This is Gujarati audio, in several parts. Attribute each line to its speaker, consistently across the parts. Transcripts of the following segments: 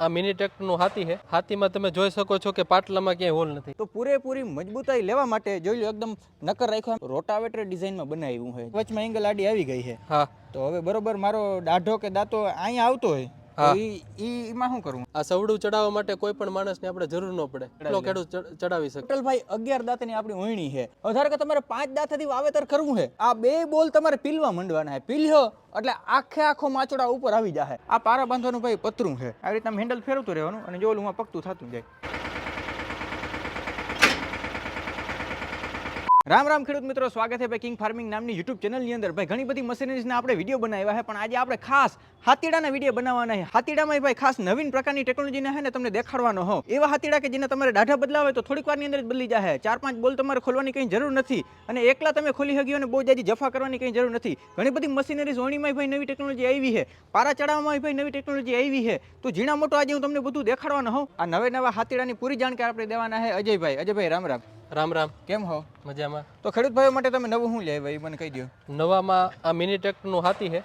Speaker 1: આ મિની ટ્રેક્ટરનું હાથી છે. હાથીમાં તમે જોઈ શકો છો કે પાટલામાં ક્યાંય હોલ નથી.
Speaker 2: તો પૂરેપૂરી મજબૂતાઈ લેવા માટે જોઈ લો એકદમ નકર રાખ્યો રોટાવેટર ડિઝાઇનમાં બનાવ્યું છે વચમાં એંગલ આડી આવી ગઈ છે.
Speaker 1: હા.
Speaker 2: તો હવે બરોબર મારો દાઢો કે દાંતો અહીંયા આવતો હોય. એમાં શું કરવું?
Speaker 1: આ સવડું ચડાવવા માટે કોઈ પણ માણસને આપણે જરૂર ન પડે. એટલો ખેડૂત ચડાવી શકે.
Speaker 2: ટોટલ ભાઈ અગિયાર દાંતની આપણી ઓયણી છે. ધારો કે તમારે પાંચ દાંતથી વાવેતર કરવું છે આ બે બોલ તમારે પીલવા માંડવાના છે. પીલ્યો એટલે આખે આખો માચોડા ઉપર આવી જાય આ પારા બાંધવાનું ભાઈ પતરું છે. આવી રીતે હેન્ડલ ફેરવતું રહેવાનું અને જો ઓલું પકતું થતું જાય. રામ રામ ખેડૂત મિત્રો, સ્વાગત છે ભાઈ કિંગ ફાર્મિંગ નામની યુટ્યુબ ચેનલની અંદર. ભાઈ, ઘણી બધી મશીનરીઝના આપણે વીડિયો બનાવ્યા છે, પણ આજે આપણે ખાસ હાથીડાના વીડિયો બનાવવાના છે. હાથીડામાં ભાઈ ખાસ નવીન પ્રકારની ટેકનોલોજીને છે ને તમને દેખાડવાનો હો એવા હાથીડા કે જેને તમારે દાઢા બદલાવે તો થોડીક વારની અંદર જ બદલી જાય ચાર પાંચ બોલ તમારે ખોલવાની કંઈ જરૂર નથી અને એકલા તમે ખોલી શક્યો અને બહુ જાજી જફા કરવાની કંઈ જરૂર નથી. ઘણી બધી મશીનરીઝ ઓણીમાં ભાઈ નવી ટેકનોલોજી આવી છે. પારા ચડાવવામાં ભાઈ નવી ટેકનોલોજી આવી છે. તો ઝીણા મોટો આજે હું તમને બધું દેખાડવાનો હોઉં. આ નવે નવા હાથીડાની પૂરી જાણકારી આપણે દેવાના છે અજયભાઈ. અજયભાઈ, રામ રામ.
Speaker 1: રામ રામ.
Speaker 2: કેમ હો?
Speaker 1: મજામાં.
Speaker 2: તો ખેડૂત ભાઈઓ માટે તમે નવું શું લે ભાઈ મને કહી દો
Speaker 1: નવામાં આ મિની ટ્રેક્ટરનું હાથી છે.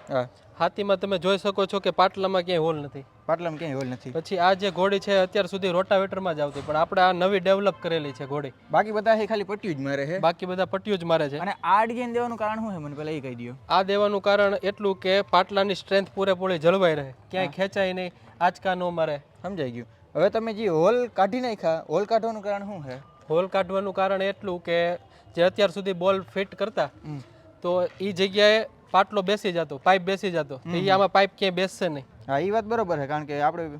Speaker 1: હાથીમાં તમે જોઈ શકો છો કે પાટલામાં ક્યાંય હોલ નથી.
Speaker 2: પાટલામાં ક્યાંય હોલ નથી.
Speaker 1: પછી આ જે ઘોડી છે અત્યાર સુધી રોટાવેટરમાં જ આવતી પણ આપણે આ નવી ડેવલપ કરેલી છે ઘોડી.
Speaker 2: બાકી બધા એ ખાલી પટ્યું જ મારે છે
Speaker 1: બાકી બધા પટ્યું જ મારે છે.
Speaker 2: અને આ ડિઝાઇન દેવાનું કારણ શું છે મને પહેલાં એ કહી દો
Speaker 1: આ દેવાનું કારણ એટલું કે પાટલાની સ્ટ્રેન્થ પૂરેપૂરી જળવાઈ રહે. ક્યાંય ખેંચાય નહીં આંચકા ન મારે.
Speaker 2: સમજાઈ ગયું. હવે તમે જે હોલ કાઢી નાખ્યા હોલ કાઢવાનું કારણ શું છે
Speaker 1: હોલ કાઢવાનું કારણ એટલું કે જે અત્યાર સુધી બોલ ફિટ કરતા તો એ જગ્યાએ પાટલો બેસી જતો પાઇપ બેસી જતો. એ આમાં પાઇપ ક્યાંય બેસશે નહીં.
Speaker 2: હા એ વાત બરોબર છે કારણ કે આપણે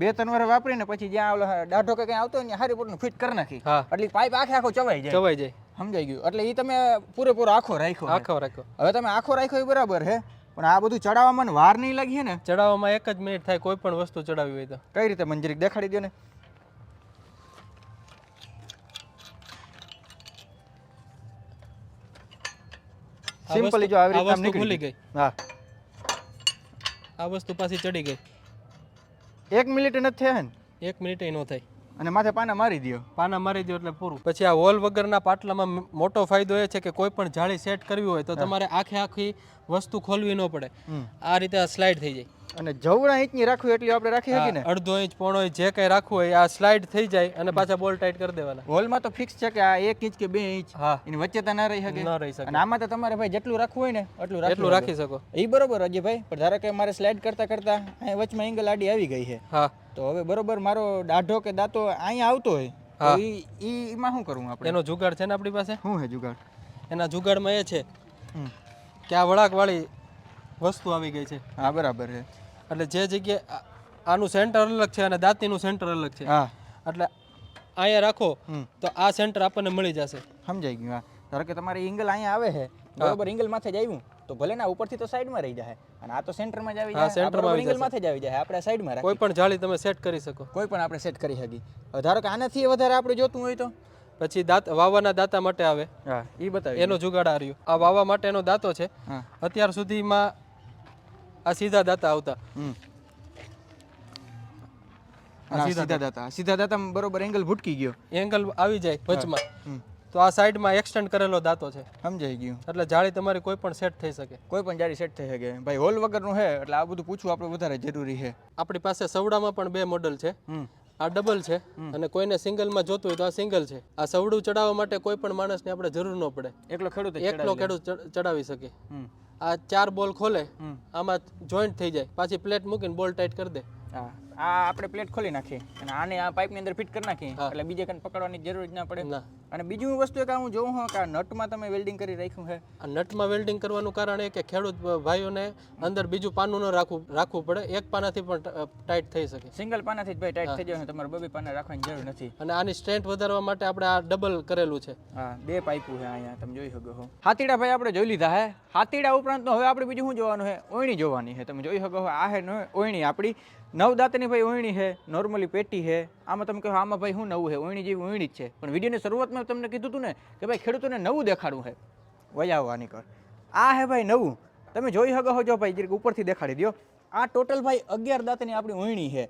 Speaker 2: બે ત્રણ વાર વાપરીને પછી જ્યાં દાઢો કે કંઈ આવતો હોય ને હારી પૂરનું ફિટ કરી નાખી. એટલે પાઇપ આખે આખો ચવાઈ જાય.
Speaker 1: ચવાઈ જાય.
Speaker 2: સમજાઈ ગયું. એટલે એ તમે પૂરેપૂરો આખો રાખ્યો
Speaker 1: આખો રાખ્યો.
Speaker 2: હવે તમે આખો રાખ્યો એ બરાબર છે પણ આ બધું ચડાવવામાં વાર નહીં લાગી ને?
Speaker 1: ચડાવવામાં એક જ મિનિટ થાય કોઈ પણ વસ્તુ ચડાવી હોય તો.
Speaker 2: કઈ રીતે મંજરીક દેખાડી દો ને? સિમ્પલી જો આવી રીતે નીકળી
Speaker 1: ખુલી
Speaker 2: ગઈ. હા.
Speaker 1: આ વસ્તુ પાછી ચડી ગઈ.
Speaker 2: એક મિનિટ નથી થયા ને?
Speaker 1: એક મિનિટ ન થાય.
Speaker 2: અને માથે પાના મારી દ્યો.
Speaker 1: પાના મારી દો એટલે પૂરું. પછી આ હોલ વગરના પાટલામાં મોટો ફાયદો એ છે કે કોઈ પણ જાળી સેટ કરવી હોય તો તમારે આખે આખી વસ્તુ ખોલવી ન પડે. આ રીતે સ્લાઇડ થઈ જાય.
Speaker 2: અને જવણા ઇંચની રાખવી એટલી આપણે રાખી શકીએ ને?
Speaker 1: અડધો ઇંચ પોણો ઇંચ જે કંઈ રાખવું હોય આ સ્લાઇડ થઈ જાય અને પાછા બોલ ટાઈટ કરી દેવાના.
Speaker 2: હોલમાં તો ફિક્સ છે કે આ એક ઇંચ કે બે ઇંચ
Speaker 1: હા.
Speaker 2: એની વચ્ચે તો ના રહી શકે.
Speaker 1: ન રહી શકે.
Speaker 2: અને આમાં તો તમારે ભાઈ જેટલું રાખવું હોય ને એટલું
Speaker 1: એટલું
Speaker 2: રાખી
Speaker 1: શકો.
Speaker 2: એ બરોબર અજયભાઈ પણ ધારો કે મારે સ્લાઇડ કરતા કરતા અહીં વચમાં એંગલ આડી આવી ગઈ છે.
Speaker 1: હા.
Speaker 2: તો હવે બરોબર મારો દાઢો કે દાંતો અહીંયા આવતો હોય ઈ એમાં શું કરવું આપણે?
Speaker 1: એનો જુગાડ છે ને આપણી પાસે?
Speaker 2: શું છે જુગાડ?
Speaker 1: એના જુગાડમાં એ છે. કે આ વળાકવાળી વસ્તુ આવી ગઈ છે.
Speaker 2: હા બરાબર છે.
Speaker 1: એટલે જે જગ્યાએ આનું સેન્ટર અલગ છે અને દાંતીનું સેન્ટર અલગ છે.
Speaker 2: હા.
Speaker 1: એટલે અહીંયા રાખો. તો આ સેન્ટર આપણને મળી જશે.
Speaker 2: સમજાઈ ગયું હા. ધારો કે તમારે એંગલ અહીંયા આવે છે બરોબર એંગલ માથે જ આવ્યું તો ભલે ના ઉપરથી તો સાઈડમાં રહી જાય અને આ તો સેન્ટરમાં જ આવી જાય
Speaker 1: સેન્ટરમાં
Speaker 2: એંગલ માથે જ આવી જાય આપણે સાઈડમાં
Speaker 1: કોઈ પણ જાળી તમે સેટ કરી શકો.
Speaker 2: કોઈ પણ આપણે સેટ કરી શકીએ. ધારો કે આનાથી વધારે આપણે જોતું હોય તો?
Speaker 1: પછી દાંત વાવાના દાંતા માટે આવે.
Speaker 2: હા એ બતાવી
Speaker 1: એનો જુગાડ આ રહ્યો. આ વાવા માટેનો દાંતો છે. અત્યાર સુધીમાં આ સીધા દાતા આવતા.
Speaker 2: સીધા દાતા. સીધા દાતા બરોબર એંગલ ભૂટકી ગયો.
Speaker 1: એંગલ આવી જાય વચમાં. તો આ સાઈડમાં એક્સટેન્ડ કરેલો દાંતો છે.
Speaker 2: સમજાઈ ગયું.
Speaker 1: એટલે જાળી તમારી કોઈ પણ સેટ થઈ શકે.
Speaker 2: કોઈ પણ જાળી સેટ થઈ શકે. ભાઈ હોલ વગરનું છે એટલે આ બધું પૂછવું આપણે વધારે જરૂરી છે.
Speaker 1: આપણી પાસે સવડામાં પણ બે મોડલ છે. આ ડબલ છે અને કોઈને સિંગલમાં જોતું હોય તો આ સિંગલ છે. આ સવડું ચડાવવા માટે કોઈ પણ માણસને આપણે જરૂર ન પડે.
Speaker 2: એકલો ખેડૂત
Speaker 1: એકલો ખેડૂત ચડાવી શકે. આ ચાર બોલ ખોલે. આમાં જોઈન્ટ થઈ જાય. પાછી પ્લેટ મૂકીને બોલ ટાઈટ કરી દે.
Speaker 2: હા. આ આપણે પ્લેટ ખોલી નાખીએ. અને આને આ પાઇપની અંદર ફિટ કરી નાખીએ. એટલે બીજે કંઈ પકડવાની જરૂર જ ના પડે.
Speaker 1: ના.
Speaker 2: અને બીજું વસ્તુ એક હું જોઉં હું કે આ નટમાં તમે વેલ્ડિંગ કરી રાખ્યું છે.
Speaker 1: આ નટમાં વેલ્ડિંગ કરવાનું કારણ એ કે ખેડૂત ભાઈઓને અંદર બીજું પાનું ન રાખવું રાખવું પડે. એક પાનાથી પણ ટાઈટ થઈ શકે.
Speaker 2: સિંગલ પાનાથી જ ભાઈ ટાઈટ થઈ જાય તમારે બબે પાના રાખવાની જરૂર નથી.
Speaker 1: અને આની સ્ટ્રેન્થ વધારવા માટે આપણે આ ડબલ કરેલું છે.
Speaker 2: હા બે પાઇપું છે અહીંયા તમે જોઈ શકો છો. હાથીડા ભાઈ આપણે જોઈ લીધા હે હાથીડા ઉપરાંત હવે આપણે બીજું શું જોવાનું છે? ઓયણી જોવાની છે. તમે જોઈ શકો છો આ હે નો- ઓયણી આપણી. નવ દાંતની ભાઈ ઓયણી છે નોર્મલી પેટી છે. આમાં તમે કહો આમાં ભાઈ શું નવું છે? ઓયણી જેવી ઓયણી જ છે. પણ વિડીયોની શરૂઆતમાં તમને કીધું હતું ને કે ભાઈ ખેડૂતોને નવું દેખાડવું છે. વયાવવાની કર. આ હે ભાઈ નવું. તમે જોઈ શકો જો ભાઈ જરીક ઉપરથી દેખાડી દો આ ટોટલ ભાઈ અગિયાર દાંતની આપણી ઓયણી છે.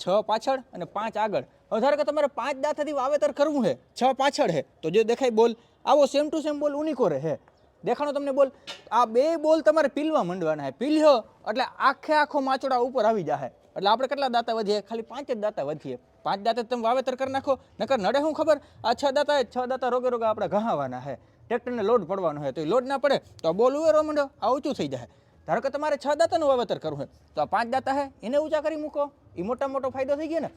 Speaker 2: છ પાછળ અને પાંચ આગળ. હવે ધારો કે તમારે પાંચ દાંતથી વાવેતર કરવું છે, છ પાછળ છે, તો જે દેખાય બોલ. આવો સેમ ટુ સેમ બોલ ઉનિકો રહે. દેખાણો તમને બોલ. આ બે બોલ તમારે પીલવા માંડવાના છે. પીલ્યો એટલે આખે આખો માચોડા ઉપર આવી જાય એટલે આપણે કેટલા દાંતા વધીએ? ખાલી પાંચ જ દાંતા વધીએ. પાંચ દાંતે તમે વાવેતર કરી નાખો. નકર નડે શું ખબર? આ છ દાંતા છ દાંતા રોગે રોગે આપણે ઘહાવાના છે ટ્રેક્ટરને લોડ પડવાનો હોય તો એ લોડ ના પડે, તો બોલ ઉવેરો માંડો આ ઊંચું થઈ જાય. ધારો કે તમારે છ દાંતાનું વાવેતર કરવું હોય, તો આ પાંચ દાંતા છે એને ઊંચા કરી મૂકો. એ મોટા મોટો ફાયદો થઈ ગયો ને.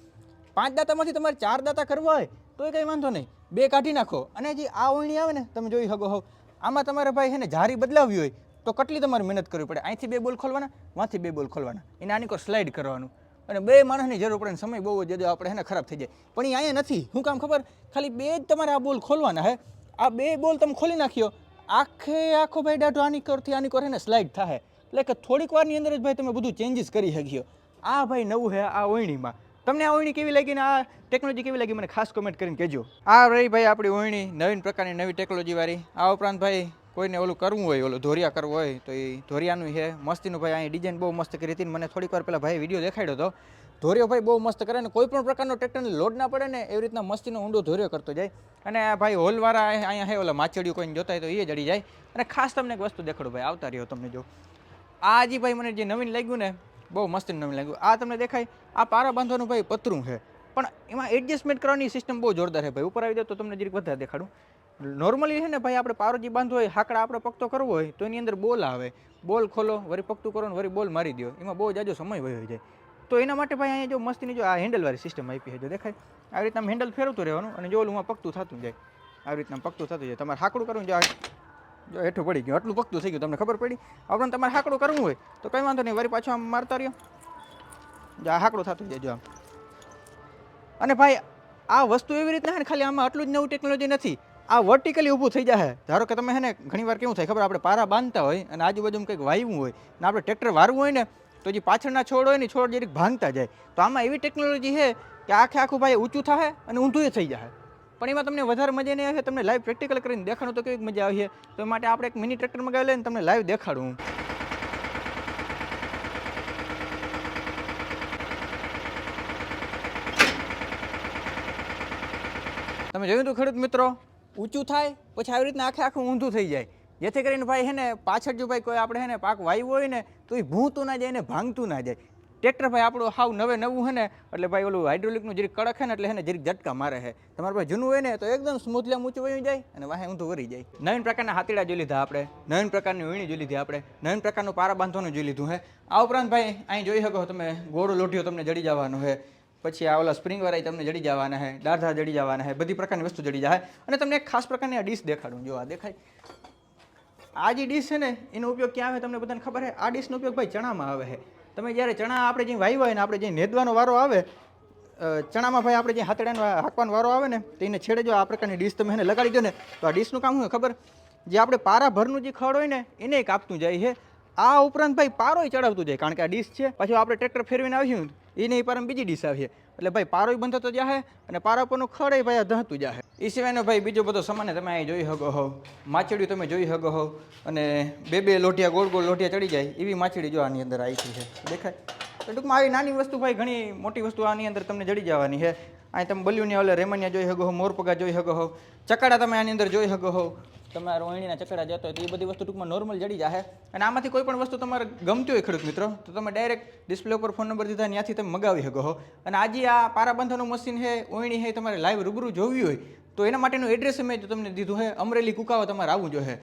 Speaker 2: પાંચ દાંતામાંથી તમારે ચાર દાંતા કરવા હોય તો એ કંઈ વાંધો નહીં. બે કાઢી નાખો. અને જે આ ઓળણી આવે ને, તમે જોઈ શકો હો, આમાં તમારે ભાઈ છે ને જારી બદલાવવી હોય. તો કેટલી તમારે મહેનત કરવી પડે? અહીંથી બે બોલ ખોલવાના વાંથી બે બોલ ખોલવાના. એને આની કોઈ સ્લાઇડ કરવાનું. અને બે માણસની જરૂર પડે સમય બહુ જ આપણે એને ખરાબ થઈ જાય. પણ એ અહીંયા નથી. શું કામ ખબર? ખાલી બે જ તમારે આ બોલ ખોલવાના હે. આ બે બોલ તમે ખોલી નાખ્યો. આખે આખો ભાઈ દાઢો આની કરથી આની કરે ને સ્લાઇડ થાય એટલે કે થોડીક વારની અંદર જ ભાઈ તમે બધું ચેન્જીસ કરી શક્યો આ ભાઈ નવું હે આ ઓયણીમાં. તમને આ ઓયણી કેવી લાગી ને આ ટેકનોલોજી કેવી લાગી? મને ખાસ કમેન્ટ કરીને કહેજો. આ રહી ભાઈ આપણી ઓયણી નવીન પ્રકારની નવી ટેકનોલોજી વાળી. આ ઉપરાંત ભાઈ કોઈને ઓલું કરવું હોય, ઓલું ધોરિયા કરવું હોય, તો એ ધોરિયાનું છે. મસ્તીનું ભાઈ અહીં ડિઝાઇન બહુ મસ્ત કરી હતી મને થોડીક વાર પહેલાં ભાઈ વીડિયો દેખાડ્યો હતો. ધોરિયો ભાઈ બહુ મસ્ત કરે ને કોઈ પણ પ્રકારનો ટ્રેક્ટરને લોડ ના પડે ને એવી રીતના મસ્તીનો ઊંડો ધોરિયો કરતો જાય. અને આ ભાઈ હોલવાળા અહીંયા હે ઓલા માછડીઓ કોઈને જોતા હોય તો એ જડી જાય. અને ખાસ તમને એક વસ્તુ દેખાડું ભાઈ, આવતા રહ્યો તમને જો. આ જે ભાઈ મને જે નવીન લાગ્યું ને, બહુ મસ્ત નવીન લાગ્યું. આ તમને દેખાય, આ પારા બાંધવાનું ભાઈ પતરું છે. પણ એમાં એડજસ્ટમેન્ટ કરવાની સિસ્ટમ બહુ જોરદાર છે ભાઈ. ઉપર આવી જાય તો તમને જરીક વધારે દેખાડું. નોર્મલી છે ને ભાઈ આપણે પારોજી બાંધવો હોય, હાકડા આપણે પકતો કરવો હોય, તો એની અંદર બોલ આવે. બોલ ખોલો વળી પકતું કરો ને વળી બોલ મારી દો એમાં બહુ જાજો સમય વયો જાય. તો એના માટે ભાઈ અહીંયા જો મસ્તીની જો આ હેન્ડલવાળી સિસ્ટમ આપી છે, જો દેખાય. આવી રીતના હેન્ડલ ફેરવતું રહેવાનું અને જો ઓલું પકતું થતું જાય. આવી રીતના પકતું થતું જાય. તમારે હાકડું કરવું જો જો હેઠું પડી ગયું. આટલું પકતું થઈ ગયું, તમને ખબર પડી? આપણને તમારે હાકડું કરવું હોય, તો કંઈ વાંધો નહીં. વરી પાછું આમ મારતા રહ્યો. જો આ હાકડું થતું જાય, જો આમ. અને ભાઈ, આ વસ્તુ એવી રીતના ખાલી આમાં આટલું જ નવું ટેકનોલોજી નથી. આ વર્ટિકલી ઊભું થઈ જાય ધારો કે તમે છે ને ઘણીવાર કેવું થાય ખબર, આપણે પારા બાંધતા હોય અને આજુબાજુમાં કંઈક વાવ્યું હોય ને આપણે ટ્રેક્ટર વારવું હોય ને, તો જે પાછળના છોડ હોય ને છોડ જરીક ભાંગતા જાય. તો આમાં એવી ટેકનોલોજી છે કે આખે આખું ભાઈ ઊંચું થાય અને ઊંધું થઈ જાય પણ એમાં તમને વધારે મજા નહીં આવે, તમને લાઈવ પ્રેક્ટિકલ કરીને દેખાડું તો કેવી મજા આવી તો માટે આપણે એક મિની ટ્રેક્ટર મગાવી લઈને તમને લાઈવ દેખાડું. તમે જોયું તો ખેડૂત મિત્રો? ઊંચું થાય, પછી આવી રીતના આખે આખું ઊંધું થઈ જાય. જેથી કરીને ભાઈ હે ને, પાછળ જો ભાઈ કોઈ આપણે હે ને પાક વાવ્યો હોય ને, તો એ ભૂંતું ના જાય ને ભાંગતું ના જાય. ટ્રેક્ટર ભાઈ આપણું હાવ નવે નવું હે ને, એટલે ભાઈ ઓલું હાઇડ્રોલિકનું જરીક કડક હે ને, એટલે હે ને જરીક ઝટકા મારે છે તમારે ભાઈ જૂનું હોય ને, તો એકદમ સ્મૂથલી ઊંચું વહી જાય અને વાહે ઊંધું વરી જાય. નવીન પ્રકારના હાથીડા જોઈ લીધા આપણે, નવીન પ્રકારની વીણી જોઈ લીધી આપણે, નવીન પ્રકારનું પારા બાંધવાનું જોઈ લીધું હે. આ ઉપરાંત ભાઈ અહીં જોઈ શકો તમે, ગોળો લોઢીઓ તમને જડી જવાનો છે પછી આ ઓલા સ્પ્રિંગ વાળા તમને જડી જવાના છે ડાઢા જડી જવાના હે, બધી પ્રકારની વસ્તુ જડી જાય. અને તમને એક ખાસ પ્રકારની આ ડીશ દેખાડું, જો આ દેખાય. આ જે ડીશ છે ને, એનો ઉપયોગ ક્યાં આવે તમને બધાને ખબર છે આ ડીશનો ઉપયોગ ભાઈ ચણામાં આવે છે તમે જ્યારે ચણા આપણે જે વાવ્યા હોય ને, આપણે જે નેદવાનો વારો આવે ચણામાં ભાઈ આપણે જે હાથડાનો હાંકવાનો વારો આવે ને, તો એને છેડે જો આ પ્રકારની ડીશ તમે એને લગાડી દો ને, તો આ ડીશનું કામ શું ખબર? જે આપણે પારા ભરનું જે ખડ હોય ને, એને કાપતું જાય છે આ ઉપરાંત ભાઈ પારોય ચડાવતું જાય, કારણ કે આ ડીશ છે. પાછું આપણે ટ્રેક્ટર ફેરવીને આવ્યું એને નહીં પારામાં બીજી ડીશ આવીએ એટલે ભાઈ પારોય બંધાતો જાહે અને પારા પરનું ખડે ભાઈ ધહતું જાહે. એ સિવાયનો ભાઈ બીજો બધો સામાન તમે અહીં જોઈ શકો હો. માછડીઓ તમે જોઈ શકો હો. અને બે બે લોઢિયા, ગોળ ગોળ લોઢિયા ચડી જાય એવી માછડી જો આની અંદર આવી છે. દેખાય? તો ટૂંકમાં આવી નાની વસ્તુ ભાઈ, ઘણી મોટી વસ્તુ આની અંદર તમને જડી જવાની છે. અહીં તમે બલ્યુની ઓલે રેમનિયા જોઈ શકો હો મોરપગા જોઈ શકો હો. ચકડા તમે આની અંદર જોઈ શકો હો. તમારા રોહિણીના ચકડા જતો હોય તો એ બધી વસ્તુ ટૂંકમાં નોર્મલ જડી જાય અને આમાંથી કોઈ પણ વસ્તુ તમારે ગમતી હોય ખેડૂત મિત્રો, તો તમે ડાયરેક્ટ ડિસ્પ્લે ઉપર ફોન નંબર દીધા ત્યાંથી તમે મગાવી શકો હો. અને આજે આ પારાબંધનું મશીન છે, ઓયણી છે, તમારે લાઈવ રૂબરૂ જોવી હોય, તો એના માટેનું એડ્રેસ મેં તમને દીધું છે, અમરેલી કુકાવા તમારે આવવું જોઈએ.